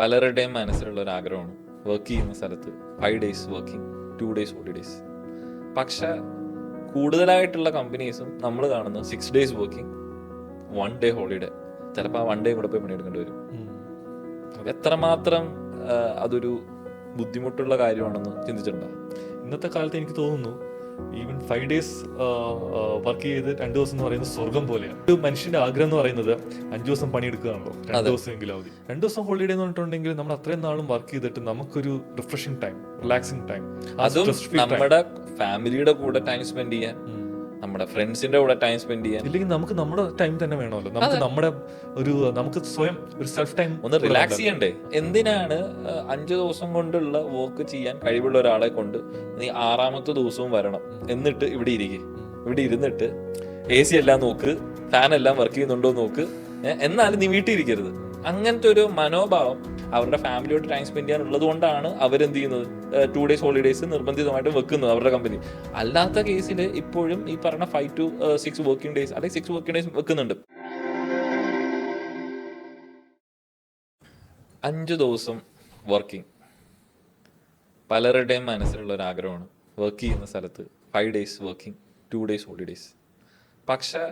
പലരുടെയും മനസ്സിലുള്ള ഒരു ആഗ്രഹമാണ് വർക്ക് ചെയ്യുന്ന സ്ഥലത്ത് five days working two days forty days പക്ഷെ കൂടുതലായിട്ടുള്ള കമ്പനീസും നമ്മൾ കാണുന്ന six days working one day holiday ചിലപ്പോൾ ആ വൺ ഡേ കൂടെ പോയി പണിയെടുക്കേണ്ടി വരും. എത്രമാത്രം അതൊരു ബുദ്ധിമുട്ടുള്ള കാര്യമാണെന്ന് ചിന്തിച്ചിട്ടുണ്ടോ? ഇന്നത്തെ കാലത്ത് എനിക്ക് തോന്നുന്നു ഈവൻ ഫൈവ് ഡേയ്സ് വർക്ക് ചെയ്ത് രണ്ടു ദിവസം എന്ന് പറയുന്നത് സ്വർഗം പോലെയാണ്. ഒരു മനുഷ്യന്റെ ആഗ്രഹം എന്ന് പറയുന്നത് അഞ്ചു ദിവസം പണിയെടുക്കുകയാണല്ലോ രണ്ട് ദിവസം എങ്കിലും അവധി. രണ്ടു ദിവസം ഹോളിഡേ എന്ന് പറഞ്ഞിട്ടുണ്ടെങ്കിൽ നമ്മൾ അത്രയും നാളും വർക്ക് ചെയ്തിട്ട് നമുക്കൊരു റിഫ്രഷിംഗ് ടൈം റിലാക്സിംഗ് ടൈം അതും നമ്മുടെ ഫാമിലിയുടെ കൂടെ ടൈം സ്പെൻഡ് ചെയ്യാൻ നമ്മുടെ ഫ്രണ്ട്സിന്റെ കൂടെ ടൈം സ്പെൻഡ് ചെയ്യാൻ. ഇല്ലെങ്കിൽ നമുക്ക് നമ്മുടെ ടൈം തന്നെ വേണമല്ലോ. നമുക്ക് നമ്മുടെ ഒരു നമുക്ക് സ്വയം ഒരു സെൽഫ് ടൈം ഒന്ന് റിലാക്സ് ചെയ്യണ്ടേ? എന്തിനാണ് അഞ്ചു ദിവസം കൊണ്ടുള്ള വർക്ക് ചെയ്യാൻ കഴിവുള്ള ഒരാളെ കൊണ്ട് നീ ആറാമത്തെ ദിവസവും വരണം? എന്നിട്ട് ഇവിടെ ഇരിക്കേ. ഇവിടെ ഇരുന്നിട്ട് എ സി എല്ലാം നോക്ക് ഫാൻ എല്ലാം വർക്ക് ചെയ്യുന്നുണ്ടോ നോക്ക്. എന്നാലും നീ വീട്ടിൽ ഇരിക്കരുത്. അങ്ങനത്തെ ഒരു മനോഭാവം അവരുടെ ഫാമിലിയോട് ടൈം സ്പെൻഡ് ചെയ്യാൻ ഉള്ളത് കൊണ്ടാണ് അവരെന്ത് ചെയ്യുന്നത്? ടു ഡേയ്സ് ഹോളിഡേയ്സ് നിർബന്ധിതമായിട്ട് വെക്കുന്നത് അവരുടെ കമ്പനി അല്ലാത്ത കേസിൽ ഇപ്പോഴും ഈ പറഞ്ഞ five two six working days അല്ലെങ്കിൽ സിക്സ് വർക്കിംഗ് ഡേയ്സ് വെക്കുന്നുണ്ട്. അഞ്ച് ദിവസം വർക്കിംഗ് പലരുടെയും മനസ്സിലുള്ള ഒരു ആഗ്രഹമാണ് വർക്ക് ചെയ്യുന്ന സ്ഥലത്ത് five days working two days holidays പക്ഷേ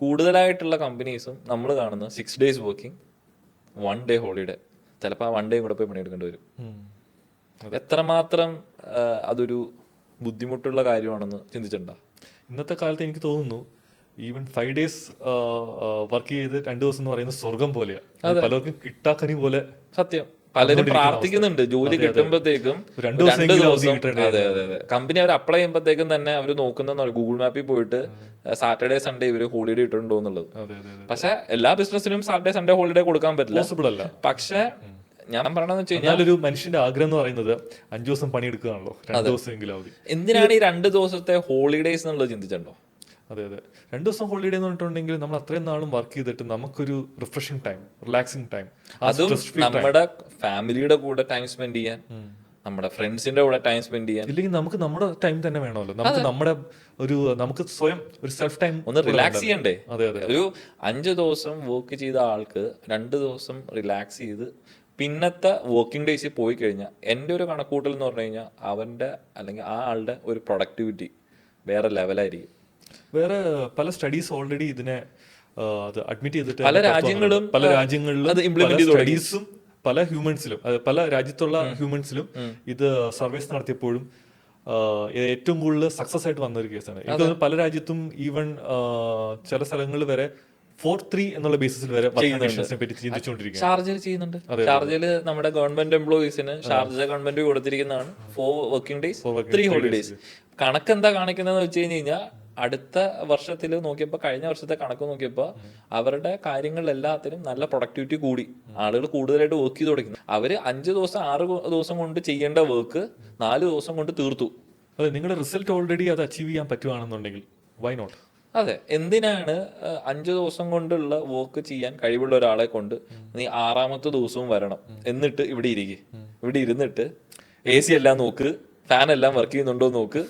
കൂടുതലായിട്ടുള്ള കമ്പനീസും നമ്മൾ കാണുന്ന six days working one day holiday ചിലപ്പോൾ ആ വൺ ഡേ കൂടെ പോയി പണിയെടുക്കേണ്ടി വരും. എത്രമാത്രം അതൊരു ബുദ്ധിമുട്ടുള്ള കാര്യമാണെന്ന് ചിന്തിച്ചിട്ടുണ്ടോ? ഇന്നത്തെ കാലത്ത് എനിക്ക് തോന്നുന്നു ഈവൻ ഫൈവ് ഡേയ്സ് വർക്ക് ചെയ്ത് രണ്ടു ദിവസം എന്ന് പറയുന്നത് സ്വർഗം പോലെയാണ് പലർക്കും കിട്ടാക്കനി പോലെ സത്യം. പലരും പ്രാർത്ഥിക്കുന്നുണ്ട് ജോലി കിട്ടുമ്പോഴത്തേക്കും രണ്ടു ദിവസം അതെ അതെ അതെ. കമ്പനി അവർ അപ്ലൈ ചെയ്യുമ്പോഴത്തേക്കും തന്നെ അവർ നോക്കുന്ന ഗൂഗിൾ മാപ്പിൽ പോയിട്ട് സാറ്റർഡേ സൺഡേ ഇവർ ഹോളിഡേ ഇട്ടിട്ടുണ്ടോ എന്നുള്ളത്. പക്ഷെ എല്ലാ ബിസിനസ്സിനും സാറ്റർഡേ സൺഡേ ഹോളിഡേ കൊടുക്കാൻ പറ്റില്ല. പക്ഷെ ഞാൻ പറയണെന്ന് വെച്ച് കഴിഞ്ഞാൽ ഒരു മനുഷ്യന്റെ ആഗ്രഹം എന്ന് പറയുന്നത് അഞ്ചു ദിവസം പണിയെടുക്കുകയാണല്ലോ. രണ്ട് ദിവസമെങ്കിലും അവധി. എന്തിനാണ് ഈ രണ്ട് ദിവസത്തെ ഹോളിഡേസ് എന്നുള്ളത് ചിന്തിച്ചിട്ടുണ്ടോ അതെ അതെ. രണ്ട് ദിവസം ഹോളിഡേ എന്ന് പറഞ്ഞിട്ടുണ്ടെങ്കിൽ നമ്മൾ അത്രയും നാളും വർക്ക് ചെയ്തിട്ട് നമുക്കൊരു റിഫ്രഷിംഗ് ടൈം റിലാക്സിംഗ് ടൈം അതും നമ്മുടെ ഫാമിലിയുടെ കൂടെ ടൈം സ്പെൻഡ് ചെയ്യാൻ നമ്മുടെ ഫ്രണ്ട്സിന്റെ കൂടെ ടൈം സ്പെൻഡ് ചെയ്യാൻ. ഇല്ലെങ്കിൽ നമുക്ക് നമ്മുടെ ടൈം തന്നെ വേണമല്ലോ. നമുക്ക് നമ്മുടെ ഒരു നമുക്ക് സ്വയം ഒരു സെൽഫ് ടൈം ഒന്ന് റിലാക്സ് ചെയ്യണ്ടേ? അതെ അതെ. ഒരു അഞ്ച് ദിവസം വർക്ക് ചെയ്ത ആൾക്ക് രണ്ട് ദിവസം റിലാക്സ് ചെയ്ത് പിന്നത്തെ വർക്കിംഗ് ഡേയ്സിൽ പോയി കഴിഞ്ഞാൽ എന്റെ ഒരു കണക്കൂട്ടൽ എന്ന് പറഞ്ഞു കഴിഞ്ഞാൽ അവന്റെ അല്ലെങ്കിൽ ആ ആളുടെ ഒരു പ്രൊഡക്ടിവിറ്റി വേറെ ലെവലായിരിക്കും വേറെ പല സ്റ്റഡീസ് ഓൾറെഡി ഇതിനെ അത് അഡ്മിറ്റ് ചെയ്തിട്ട് പല രാജ്യങ്ങളും, പല രാജ്യങ്ങളിലും അത്. സ്റ്റഡീസും പല ഹ്യൂമൻസിലും പല രാജ്യത്തുള്ള ഹ്യൂമൻസിലും ഇത് സർവേസ് നടത്തിയപ്പോഴും ഇത് ഏറ്റവും കൂടുതൽ സക്സസ് ആയിട്ട് വന്ന ഒരു കേസാണ് തോന്നുന്നു പല രാജ്യത്തും ഈവൺ ചില സ്ഥലങ്ങളിൽ വരെ ഫോർ ത്രീ എന്നുള്ള ബേസിൽ വരെ വർക്കിംഗ് പറ്റി ചിന്തിച്ചുകൊണ്ടിരിക്കുക ഷാർജയിൽ ചെയ്യുന്നുണ്ട്. ഷാർജയിൽ നമ്മുടെ ഗവൺമെന്റ് എംപ്ലോയീസിന് Sharjah government കൊടുത്തിരിക്കുന്നതാണ് four working days three holidays കണക്ക് എന്താ കാണിക്കുന്നതെന്ന് വെച്ച് കഴിഞ്ഞ് കഴിഞ്ഞാൽ അടുത്ത വർഷത്തിൽ നോക്കിയപ്പോൾ കഴിഞ്ഞ വർഷത്തെ കണക്ക് നോക്കിയപ്പോൾ അവരുടെ കാര്യങ്ങളിലെല്ലാത്തിനും നല്ല പ്രൊഡക്ടിവിറ്റി കൂടി. ആളുകൾ കൂടുതലായിട്ട് വർക്ക് ചെയ്ത് തുടങ്ങി. അവർ അഞ്ച് ദിവസം ആറ് ദിവസം കൊണ്ട് ചെയ്യേണ്ട വർക്ക് നാല് ദിവസം കൊണ്ട് തീർത്തു. അതെ നിങ്ങളുടെ റിസൾട്ട് ഓൾറെഡി അത് അച്ചീവ് ചെയ്യാൻ പറ്റുവാണെന്നുണ്ടെങ്കിൽ വൈ നോട്ട് അതെ എന്തിനാണ് അഞ്ചു ദിവസം കൊണ്ടുള്ള വർക്ക് ചെയ്യാൻ കഴിവുള്ള ഒരാളെ കൊണ്ട് നീ ആറാമത്തെ ദിവസവും വരണം. എന്നിട്ട് ഇവിടെ ഇരിക്കും. ഇവിടെ ഇരുന്നിട്ട് എ സി എല്ലാം നോക്ക് ഫാൻ എല്ലാം വർക്ക് ചെയ്യുന്നുണ്ടോ നോക്ക്.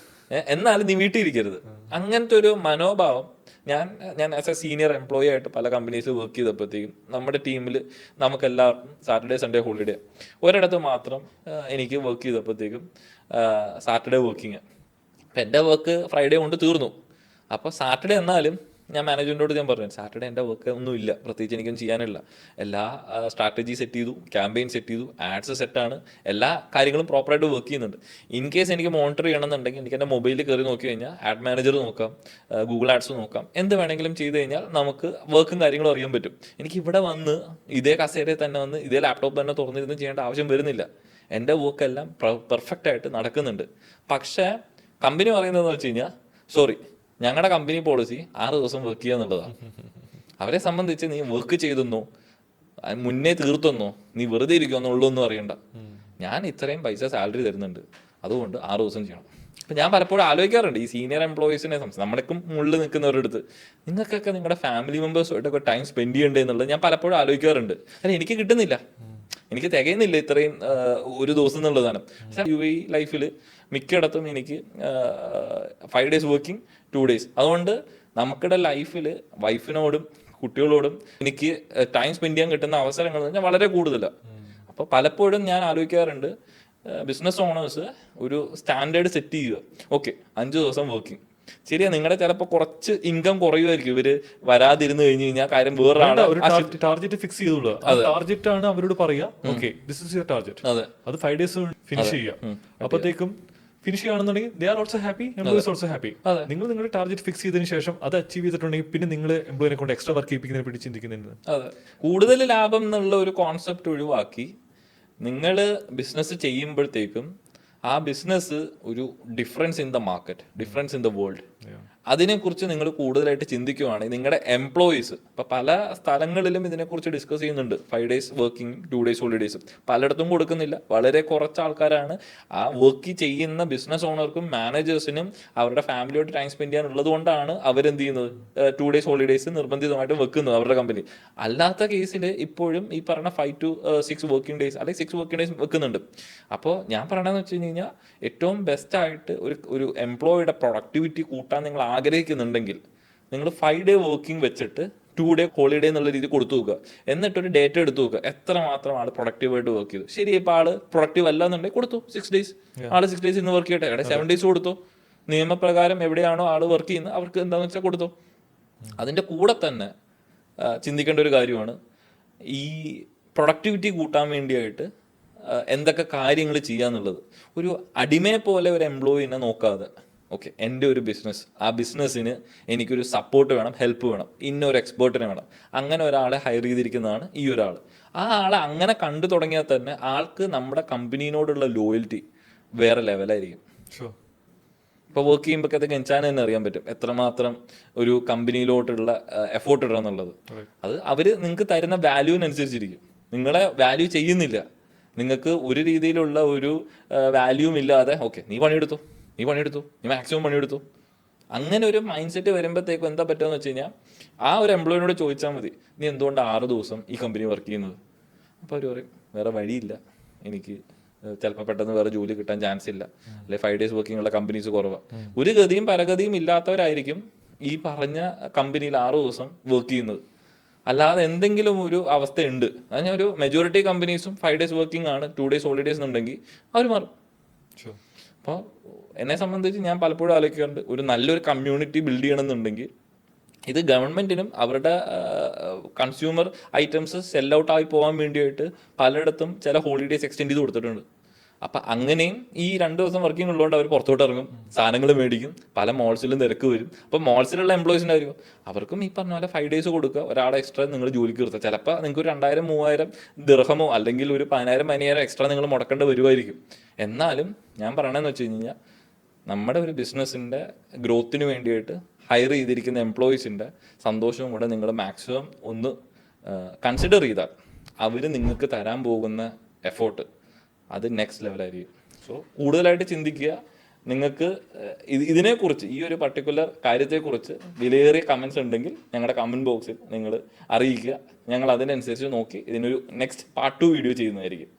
എന്നാലും നീ വീട്ടിൽ ഇരിക്കരുത്. അങ്ങനത്തെ ഒരു മനോഭാവം ഞാൻ ഞാൻ ആസ് എ സീനിയർ എംപ്ലോയി ആയിട്ട് പല കമ്പനീസിൽ വർക്ക് ചെയ്തപ്പോഴത്തേക്കും നമ്മുടെ ടീമിൽ നമുക്ക് എല്ലാവർക്കും സാറ്റർഡേ സൺഡേ ഹോളിഡേ ഒരിടത്ത് മാത്രം എനിക്ക് വർക്ക് ചെയ്തപ്പോഴത്തേക്കും സാറ്റർഡേ വർക്കിങ് അപ്പം എന്റെ വർക്ക് ഫ്രൈഡേ കൊണ്ട് തീർന്നു. അപ്പോൾ സാറ്റർഡേ എന്നാലും ഞാൻ മാനേജ്മെന്റോട് ഞാൻ പറഞ്ഞു സാറ്റർഡേ എന്റെ വർക്ക് ഒന്നും ഇല്ല പ്രത്യേകിച്ച് എനിക്കൊന്നും ചെയ്യാനില്ല. എല്ലാ സ്ട്രാറ്റജി സെറ്റ് ചെയ്തു ക്യാമ്പയിൻ സെറ്റ് ചെയ്തു ആഡ്സ് സെറ്റാണ് എല്ലാ കാര്യങ്ങളും പ്രോപ്പറായിട്ട് വർക്ക് ചെയ്യുന്നുണ്ട്. ഇൻ കേസ് എനിക്ക് മോണിറ്റർ ചെയ്യണമെന്നുണ്ടെങ്കിൽ എനിക്ക് എന്റെ മൊബൈലിൽ കയറി നോക്കി കഴിഞ്ഞാൽ ആഡ് മാനേജർ നോക്കാം ഗൂഗിൾ ആഡ്സ് നോക്കാം. എന്ത് വേണമെങ്കിലും ചെയ്ത് കഴിഞ്ഞാൽ നമുക്ക് വർക്കും കാര്യങ്ങളും അറിയാൻ പറ്റും. എനിക്ക് ഇവിടെ വന്ന് ഇതേ കസേരയിൽ തന്നെ വന്ന് ഇതേ ലാപ്ടോപ്പ് തന്നെ തുറന്നിരുന്ന് ചെയ്യേണ്ട ആവശ്യം വരുന്നില്ല. എന്റെ വർക്ക് എല്ലാം പെർഫെക്റ്റ് ആയിട്ട് നടക്കുന്നുണ്ട്. പക്ഷേ കമ്പനി പറയുന്നതെന്ന് വെച്ച് കഴിഞ്ഞാൽ സോറി ഞങ്ങളുടെ കമ്പനി പോളിസി ആറ് ദിവസം വർക്ക് ചെയ്യുക എന്നുള്ളതാണ് അവരെ സംബന്ധിച്ച് നീ വർക്ക് ചെയ്തെന്നോ മുന്നേ തീർത്തെന്നോ നീ വെറുതെ ഇരിക്കുമെന്നുള്ളതൊന്നും അറിയണ്ട. ഞാൻ ഇത്രയും പൈസ സാലറി തരുന്നുണ്ട്. അതുകൊണ്ട് ആറ് ദിവസം ചെയ്യണം. അപ്പം ഞാൻ പലപ്പോഴും ആലോചിക്കാറുണ്ട് ഈ സീനിയർ എംപ്ലോയീസിനെ സംബന്ധിച്ച് നമ്മുടെക്കും മുകളിൽ നിൽക്കുന്നവരുടെ അടുത്ത് നിങ്ങൾക്കൊക്കെ നിങ്ങളുടെ ഫാമിലി മെമ്പേഴ്സുമായിട്ടൊക്കെ ടൈം സ്പെൻഡ് ചെയ്യണ്ടേ? എന്നുള്ളത് ഞാൻ പലപ്പോഴും ആലോചിക്കാറുണ്ട്. അല്ല എനിക്ക് കിട്ടുന്നില്ല. എനിക്ക് തികയുന്നില്ല ഇത്രയും ഒരു ദിവസം എന്നുള്ളതാണ്. പക്ഷേ യു എ ലൈഫിൽ മിക്കയിടത്തും എനിക്ക് five days working two days അതുകൊണ്ട് നമുക്കിടെ ലൈഫിൽ വൈഫിനോടും കുട്ടികളോടും എനിക്ക് ടൈം സ്പെൻഡ് ചെയ്യാൻ കിട്ടുന്ന അവസരങ്ങൾ എന്ന് പറഞ്ഞാൽ വളരെ കൂടുതലാണ് അപ്പോൾ പലപ്പോഴും ഞാൻ ആലോചിക്കാറുണ്ട് ബിസിനസ് ഓണേഴ്സ് ഒരു സ്റ്റാൻഡേർഡ് സെറ്റ് ചെയ്യുക. ഓക്കെ അഞ്ച് ദിവസം വർക്കിംഗ് ശരിയാ നിങ്ങളുടെ ചിലപ്പോൾ കുറച്ച് ഇൻകം കുറയുമായിരിക്കും. ഇവർ വരാതിരുന്ന് കഴിഞ്ഞു കഴിഞ്ഞാൽ കാര്യം വേറൊരാളെ ഒരു ടാർഗറ്റ് ഫിക്സ് ചെയ്തോളൂ. ടാർഗറ്റ് ആണ് അവരോട് പറയുക okay this is your target അതെ. ഫൈവ് ഡേയ്സ് ഫിനിഷ് ചെയ്യുക. അപ്പത്തേക്കും ഫിനിഷ് ചെയ്യുകയാണെന്നുണ്ടെങ്കിൽ they are also happy employees also happy നിങ്ങൾ നിങ്ങളുടെ ടാർഗറ്റ് ഫിക്സ് ചെയ്തതിനു ശേഷം അത് അച്ചീവ് ചെയ്തിട്ടുണ്ടെങ്കിൽ പിന്നെ നിങ്ങൾ എംപ്ലോയിനെ കൊണ്ട് എക്സ്ട്രാ വർക്ക് ചെയ്യിപ്പിക്കുന്നതിനെ പറ്റി ചിന്തിക്കുന്നുണ്ട്. അതെ. കൂടുതൽ ലാഭം എന്നുള്ള ഒരു കോൺസെപ്റ്റ് ഒഴിവാക്കി നിങ്ങൾ ബിസിനസ് ചെയ്യുമ്പോഴത്തേക്കും ആ ബിസിനസ് ഒരു difference in the market difference in the world അതിനെക്കുറിച്ച് നിങ്ങൾ കൂടുതലായിട്ട് ചിന്തിക്കുവാണെങ്കിൽ നിങ്ങളുടെ എംപ്ലോയീസ് ഇപ്പൊ പല സ്ഥലങ്ങളിലും ഇതിനെക്കുറിച്ച് ഡിസ്കസ് ചെയ്യുന്നുണ്ട്. Five days working two days holidays പലയിടത്തും കൊടുക്കുന്നില്ല. വളരെ കുറച്ച് ആൾക്കാരാണ് ആ വർക്ക് ചെയ്യുന്ന ബിസിനസ് ഓണർക്കും മാനേജേഴ്സിനും അവരുടെ ഫാമിലിയോട്ട് ടൈം സ്പെൻഡ് ചെയ്യാനുള്ളത് കൊണ്ടാണ് അവരെന്ത് ചെയ്യുന്നത്? ടു ഡേയ്സ് ഹോളിഡേയ്സ് നിർബന്ധിതമായിട്ട് വെക്കുന്നത് അവരുടെ കമ്പനി അല്ലാത്ത കേസിൽ ഇപ്പോഴും ഈ പറഞ്ഞ five two six working days അല്ലെങ്കിൽ സിക്സ് വർക്കിംഗ് ഡേയ്സ് വെക്കുന്നുണ്ട്. അപ്പോൾ ഞാൻ പറയണമെന്ന് വെച്ച് കഴിഞ്ഞാൽ ഏറ്റവും ബെസ്റ്റ് ആയിട്ട് ഒരു ഒരു എംപ്ലോയിയുടെ പ്രൊഡക്ടിവിറ്റി കൂട്ടാൻ നിങ്ങൾ ആഗ്രഹിക്കുന്നുണ്ടെങ്കിൽ നിങ്ങൾ ഫൈവ് ഡേ വർക്കിംഗ് വെച്ചിട്ട് ടു ഡേ ഹോളിഡേ എന്നുള്ള രീതി കൊടുത്തു നോക്കുക. എന്നിട്ടൊരു ഡേറ്റ എടുത്തു നോക്കുക. എത്ര മാത്രം ആൾ പ്രൊഡക്റ്റീവായിട്ട് വർക്ക് ചെയ്തു. ശരി ഇപ്പൊ ആൾ പ്രൊഡക്റ്റീവ് അല്ല എന്നുണ്ടെങ്കിൽ കൊടുത്തു സിക്സ് ഡേയ്സ് ആൾ സിക്സ് ഡേയ്സ് ഇന്ന് വർക്ക് ചെയ്യട്ടെ. ഇവിടെ സെവൻ ഡേയ്സ് കൊടുത്തു. നിയമപ്രകാരം എവിടെയാണോ ആൾ വർക്ക് ചെയ്യുന്നത് അവർക്ക് എന്താണെന്ന് വെച്ചാൽ കൊടുത്തു. അതിന്റെ കൂടെ തന്നെ ചിന്തിക്കേണ്ട ഒരു കാര്യമാണ്. ഈ പ്രൊഡക്ടിവിറ്റി കൂട്ടാൻ വേണ്ടിയായിട്ട് എന്തൊക്കെ കാര്യങ്ങൾ ചെയ്യാന്നുള്ളത്. ഒരു അടിമയെ പോലെ ഒരു എംപ്ലോയിനെ നോക്കാതെ ഓക്കെ എന്റെ ഒരു ബിസിനസ് ആ ബിസിനസ്സിന് എനിക്കൊരു സപ്പോർട്ട് വേണം ഹെൽപ്പ് വേണം ഇന്നൊരു എക്സ്പേർട്ടിനെ വേണം. അങ്ങനെ ഒരാളെ ഹയർ ചെയ്തിരിക്കുന്നതാണ് ഈ ഒരാൾ ആ ആളെ അങ്ങനെ കണ്ടു തുടങ്ങിയാൽ തന്നെ ആൾക്ക് നമ്മുടെ കമ്പനീനോടുള്ള ലോയൽറ്റി വേറെ ലെവലായിരിക്കും ഇപ്പോൾ ഇപ്പൊ വർക്ക് ചെയ്യുമ്പോഴത്തേക്ക് എൻചാൻ തന്നെ അറിയാൻ പറ്റും. എത്രമാത്രം ഒരു കമ്പനിയിലോട്ടുള്ള എഫോർട്ട് ഇടണം എന്നുള്ളത്. അത് അവർ നിങ്ങൾക്ക് തരുന്ന വാല്യൂവിനനുസരിച്ചിരിക്കും നിങ്ങളെ വാല്യൂ ചെയ്യുന്നില്ല. നിങ്ങൾക്ക് ഒരു രീതിയിലുള്ള ഒരു വാല്യൂവും ഇല്ലാതെ ഓക്കെ നീ പണിയെടുത്തു. നീ പണിയെടുത്തു. നീ മാക്സിമം പണിയെടുത്തു. അങ്ങനെ ഒരു മൈൻഡ് സെറ്റ് വരുമ്പോഴത്തേക്കും എന്താ പറ്റുമെന്ന് വെച്ച് കഴിഞ്ഞാൽ ആ ഒരു എംപ്ലോയിനോട് ചോദിച്ചാൽ മതി നീ എന്തുകൊണ്ട് ആറ് ദിവസം ഈ കമ്പനി വർക്ക് ചെയ്യുന്നത്? അപ്പോൾ അവർ പറയും വേറെ വഴിയില്ല. എനിക്ക് ചിലപ്പോൾ പെട്ടെന്ന് വേറെ ജോലി കിട്ടാൻ ചാൻസ് ഇല്ല. അല്ലെ ഫൈവ് ഡേയ്സ് വർക്കിംഗ് ഉള്ള കമ്പനീസ് കുറവാണ് ഒരു ഗതിയും പരഗതിയും ഇല്ലാത്തവരായിരിക്കും ഈ പറഞ്ഞ കമ്പനിയിൽ ആറ് ദിവസം വർക്ക് ചെയ്യുന്നത്. അല്ലാതെ എന്തെങ്കിലും ഒരു അവസ്ഥ ഉണ്ട് അതായത് ഒരു മെജോറിറ്റി കമ്പനീസും ഫൈവ് ഡേയ്സ് വർക്കിംഗ് ആണ് ടു ഡേയ്സ് ഹോളിഡേയ്സ് എന്നുണ്ടെങ്കിൽ അവർ മാറും. അപ്പോൾ എന്നെ സംബന്ധിച്ച് ഞാൻ പലപ്പോഴും ആലോചിക്കാറുണ്ട് ഒരു നല്ലൊരു കമ്മ്യൂണിറ്റി ബിൽഡ് ചെയ്യണമെന്നുണ്ടെങ്കിൽ ഇത് ഗവൺമെന്റിനും അവരുടെ കൺസ്യൂമർ ഐറ്റംസ് സെൽ ഔട്ട് ആയി പോകാൻ വേണ്ടിയിട്ട് പലയിടത്തും ചില ഹോളിഡേയ്സ് എക്സ്റ്റെൻഡ് ചെയ്ത് കൊടുത്തിട്ടുണ്ട്. അപ്പൊ അങ്ങനെയും ഈ രണ്ട് ദിവസം വർക്കിംഗ് ഉള്ളതുകൊണ്ട് അവർ പുറത്തോട്ട് ഇറങ്ങും. സാധനങ്ങൾ മേടിക്കും. പല മോൾസിലും തിരക്ക് വരും. അപ്പൊ മോൾസിലുള്ള എംപ്ലോയീസിന്റെ ഉണ്ടായിരിക്കും അവർക്കും ഈ പറഞ്ഞ പോലെ ഫൈവ് ഡേയ്സ് കൊടുക്കുക. ഒരാളെ എക്സ്ട്രാ നിങ്ങൾ ജോലിക്ക് നിർത്തുക. ചിലപ്പോൾ നിങ്ങൾക്ക് ഒരു രണ്ടായിരം മൂവായിരം ദിർഹമോ അല്ലെങ്കിൽ ഒരു പതിനായിരം പതിനായിരം എക്സ്ട്രാ നിങ്ങൾ മുടക്കേണ്ടി വരുമായിരിക്കും എന്നാലും ഞാൻ പറയണമെന്ന് വെച്ച് കഴിഞ്ഞാൽ നമ്മുടെ ഒരു ബിസിനസ്സിന്റെ ഗ്രോത്തിന് വേണ്ടിയിട്ട് ഹയർ ചെയ്തിരിക്കുന്ന എംപ്ലോയീസിന്റെ സന്തോഷവും കൂടെ നിങ്ങൾ മാക്സിമം ഒന്ന് കൺസിഡർ ചെയ്താൽ അവർ നിങ്ങൾക്ക് തരാൻ പോകുന്ന എഫോർട്ട് അത് നെക്സ്റ്റ് ലെവലായിരിക്കും സോ കൂടുതലായിട്ട് ചിന്തിക്കുക നിങ്ങൾക്ക് ഇതിനെക്കുറിച്ച് ഈ ഒരു പർട്ടിക്കുലർ കാര്യത്തെക്കുറിച്ച് വിലയേറിയ കമൻസ് ഉണ്ടെങ്കിൽ ഞങ്ങളുടെ കമന്റ് ബോക്സിൽ നിങ്ങൾ അറിയിക്കുക. ഞങ്ങൾ അതിനനുസരിച്ച് നോക്കി ഇതിനൊരു നെക്സ്റ്റ് പാർട്ട് ടു വീഡിയോ ചെയ്യുന്നതായിരിക്കും.